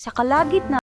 Sa kalagitnaan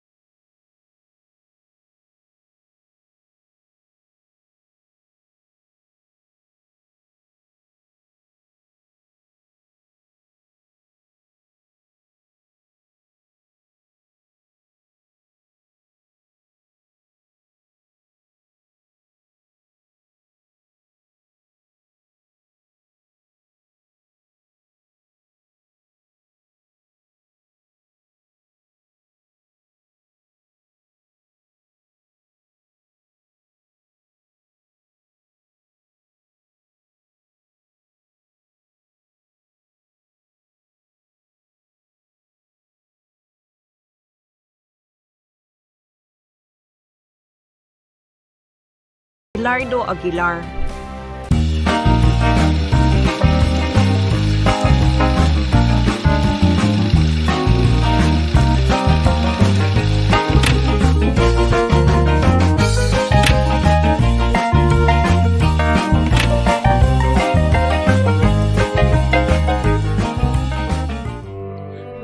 Lardo Aguilar.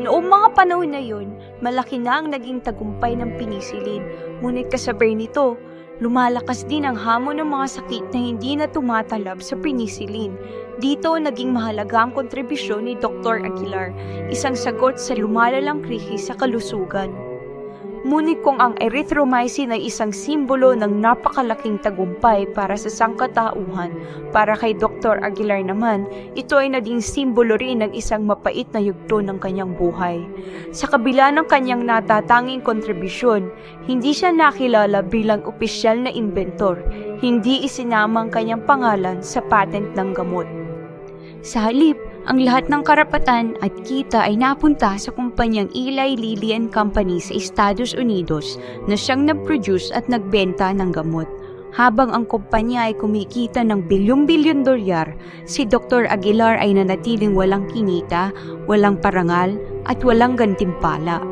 Noong mga panahon na yun, malaki na ang naging tagumpay ng pinisilin. Ngunit kasabay nito, lumalakas din ang hamon ng mga sakit na hindi na tumatalab sa penicillin. Dito naging mahalaga ang kontribusyon ni Dr. Aguilar, isang sagot sa lumalalang krisis sa kalusugan. Ngunit kung ang erythromycin ay isang simbolo ng napakalaking tagumpay para sa sangkatauhan, para kay Dr. Aguilar naman, ito ay naging simbolo rin ng isang mapait na yugto ng kanyang buhay. Sa kabila ng kanyang natatanging kontribusyon, hindi siya nakilala bilang opisyal na inventor, hindi isinama ang kanyang pangalan sa patent ng gamot. Sa halip, ang lahat ng karapatan at kita ay napunta sa kumpanyang Eli Lilly and Company sa Estados Unidos na siyang nag-produce at nagbenta ng gamot. Habang ang kumpanya ay kumikita ng bilyong-bilyon dolyar, si Dr. Aguilar ay nanatiling walang kinita, walang parangal, at walang gantimpala.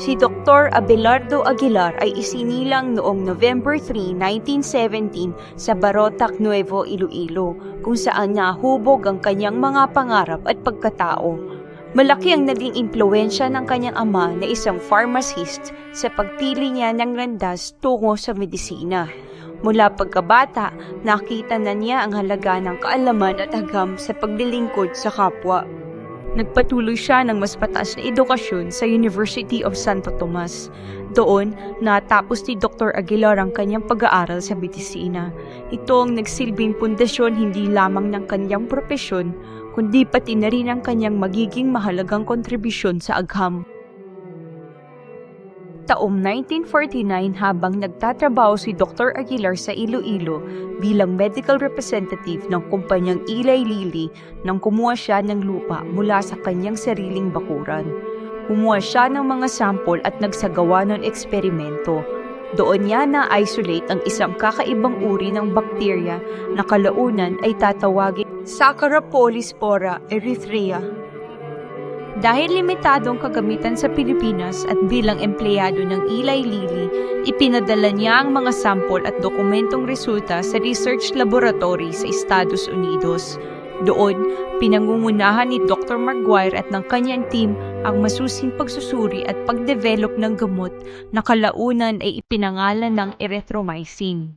Si Dr. Abelardo Aguilar ay isinilang noong November 3, 1917 sa Barotac, Nuevo Iloilo, kung saan nahubog ang kanyang mga pangarap at pagkatao. Malaki ang naging impluensya ng kanyang ama na isang pharmacist sa pagpili niya ng landas tungo sa medisina. Mula pagkabata, nakita na niya ang halaga ng kaalaman at agam sa paglilingkod sa kapwa. Nagpatuloy siya ng mas pataas na edukasyon sa University of Santo Tomas. Doon, natapos ni Dr. Aguilar ang kanyang pag-aaral sa medisina. Ito ang nagsilbing pundasyon hindi lamang ng kanyang propesyon, kundi pati na rin ang kanyang magiging mahalagang kontribusyon sa agham. Taong 1949 habang nagtatrabaho si Dr. Aguilar sa Iloilo bilang medical representative ng kumpanyang Eli Lilly nang kumuha siya ng lupa mula sa kanyang sariling bakuran. Kumuha siya ng mga sample at nagsagawa ng eksperimento. Doon niya na-isolate ang isang kakaibang uri ng bakterya na kalaunan ay tatawagin Saccharopolyspora erythrea dahil limitado ang kagamitan sa Pilipinas at bilang empleyado ng Eli Lilly, ipinadala niya ang mga sample at dokumentong resulta sa research laboratory sa Estados Unidos. Doon, pinangungunahan ni Dr. Maguire at ng kanyang team ang masusing pagsusuri at pagdevelop ng gamot na kalaunan ay ipinangalan ng erythromycin.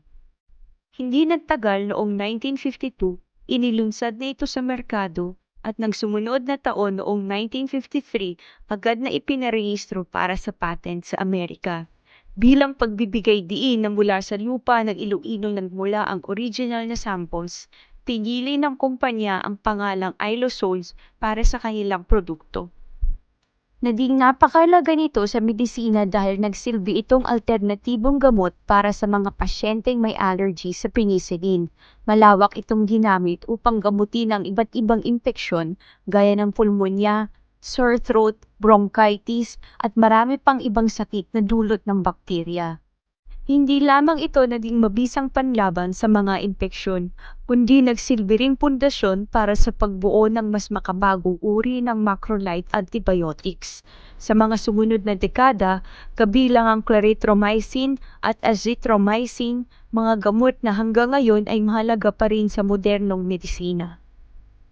Hindi nagtagal noong 1952, inilunsad na ito sa merkado at nang sumunod na taon noong 1953, agad na ipinarehistro para sa patent sa Amerika. Bilang pagbibigay diin na mula sa lupa ng Iloilo nagmula ang original na samples, pinili ng kumpanya ang pangalang Ilosols para sa kanilang produkto. Naging napakalaga nito sa medisina dahil nagsilbi itong alternatibong gamot para sa mga pasyenteng may allergy sa penicillin. Malawak itong ginamit upang gamutin ang iba't ibang impeksyon gaya ng pulmonya, sore throat, bronchitis at marami pang ibang sakit na dulot ng bakterya. Hindi lamang ito naging mabisang panlaban sa mga impeksyon, kundi nagsilbi pundasyon para sa pagbuo ng mas makabagong uri ng macrolide antibiotics. Sa mga sumunod na dekada, kabilang ang clarithromycin at azithromycin, mga gamot na hanggang ngayon ay mahalaga pa rin sa modernong medisina.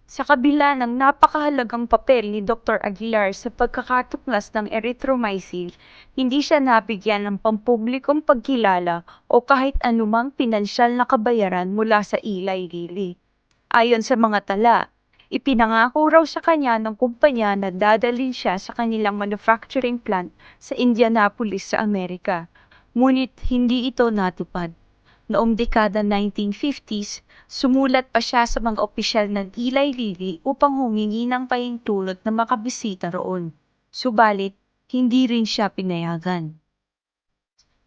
Sa kabila ng napakahalagang papel ni Dr. Aguilar sa pagkakatuklas ng erythromycin, hindi siya nabigyan ng pampublikong pagkilala o kahit anumang pinansyal na kabayaran mula sa Eli Lilly. Ayon sa mga tala, ipinangako raw sa kanya ng kumpanya na dadalhin siya sa kanilang manufacturing plant sa Indianapolis sa Amerika. Ngunit hindi ito natupad. Noong dekada 1950s, sumulat pa siya sa mga opisyal ng Eli Lilly upang humingi ng pahintulot na makabisita roon. Subalit, hindi rin siya pinayagan.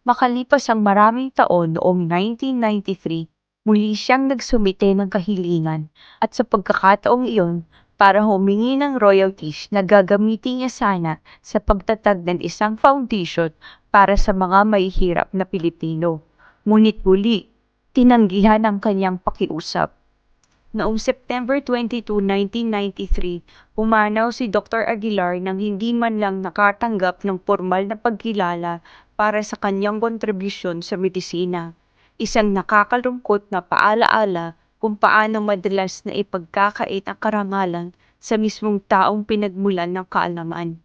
Makalipas ang maraming taon noong 1993, muli siyang nagsumite ng kahilingan at sa pagkakataong iyon, para humingi ng royalties na gagamitin niya sana sa pagtatag ng isang foundation para sa mga mahihirap na Pilipino. Ngunit muli, tinanggihan ang kanyang pakiusap. Noong September 22, 1993, pumanaw si Dr. Aguilar nang hindi man lang nakatanggap ng formal na pagkilala para sa kanyang kontribusyon sa medisina. Isang nakakalungkot na paalaala kung paano madalas na ipagkakait ang karangalan sa mismong taong pinagmulan ng kaalaman.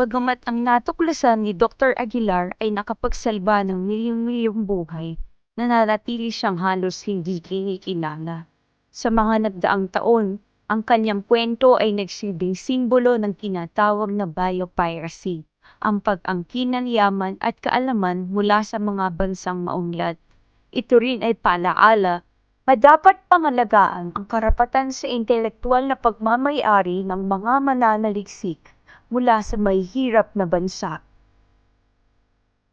Bagamat ang natuklasan ni Dr. Aguilar ay nakapagsalba ng milyong-milyong buhay, nananatili siyang halos hindi kinikilala. Sa mga nagdaang taon, ang kanyang kwento ay nagsilbing simbolo ng tinatawag na biopiracy, ang pag-angkin ng yaman at kaalaman mula sa mga bansang maunlad. Ito rin ay paalaala na dapat pangalagaan ang karapatan sa intelektual na pagmamayari ng mga mananaliksik mula sa may hirap na bansa.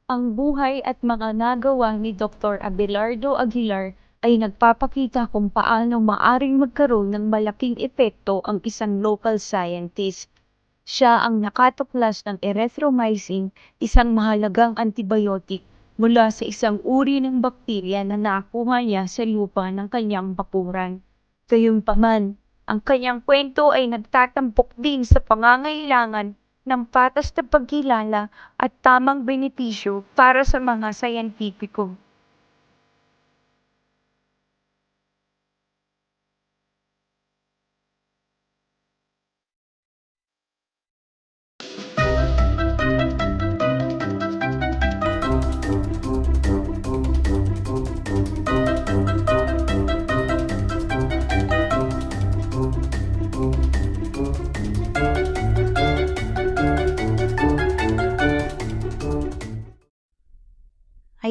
Ang buhay at mga nagawa ni Dr. Abelardo Aguilar ay nagpapakita kung paano maaring magkaroon ng malaking epekto ang isang local scientist. Siya ang nakatuklas ng erythromycin, isang mahalagang antibiotic mula sa isang uri ng bakterya na nakuha niya sa lupa ng kanyang bakuran. Gayunpaman, ang kanyang kwento ay nagtatampok din sa pangangailangan ng patas na pagkilala at tamang benepisyo para sa mga sayantipiko.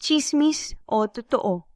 chismis o totoo.